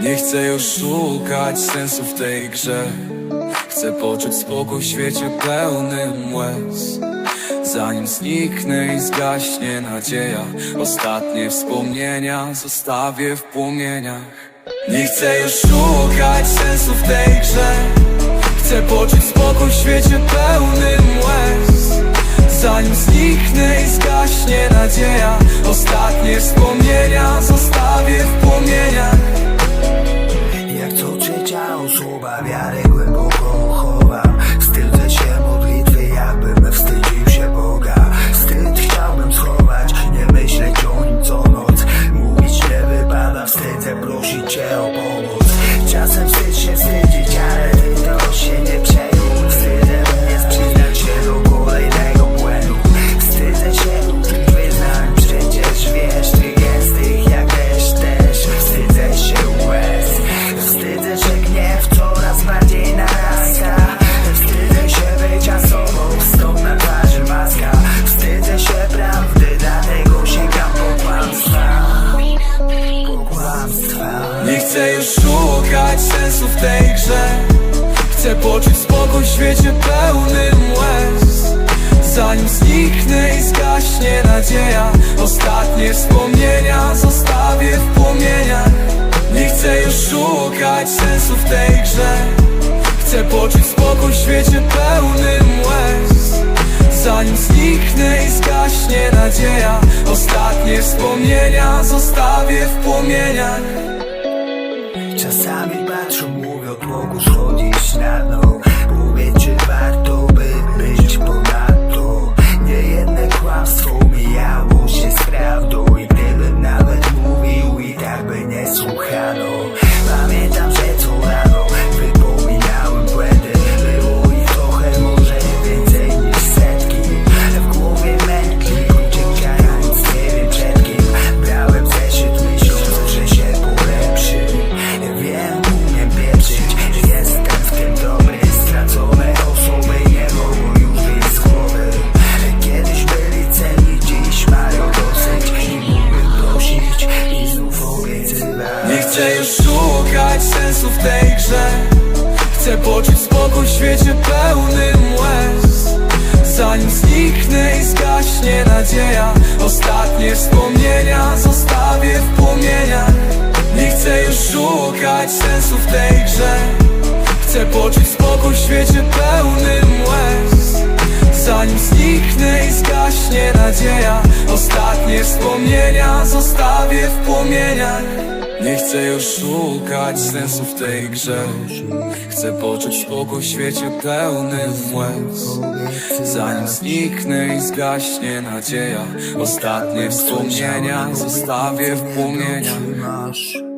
Nie chcę już szukać sensu w tej grze. Chcę poczuć spokój w świecie pełnym łez. Zanim zniknę i zgaśnie nadzieja Ostatnie wspomnienia zostawię w płomieniach. Nie chcę już szukać sensu w tej grze. Chcę poczuć spokój w świecie pełnym łez. Zanim zniknę i zgaśnie nadzieja Ostatnie wspomnienia musi cię opomóc Czasem wstyd się wstyd chcę już szukać sensu w tej grze. Chcę poczuć spokój w świecie pełnym łez. Zanim zniknę i zgaśnie nadzieja Ostatnie wspomnienia zostawię w płomieniach. Nie chcę już szukać sensu w tej grze. Chcę poczuć spokój w świecie pełnym łez. Zanim zniknę i zgaśnie nadzieja Ostatnie wspomnienia zostawię w płomieniach Czasami patrzą, mówią, mogą schodzić na dno poczuć spokój w świecie pełnym łez. Zanim zniknę i zgaśnie nadzieja Ostatnie wspomnienia zostawię w płomieniach. Nie chcę już szukać sensu w tej grze. Chcę poczuć spokój w świecie pełnym łez. Zanim zniknę i zgaśnie nadzieja Ostatnie wspomnienia zostawię w płomieniach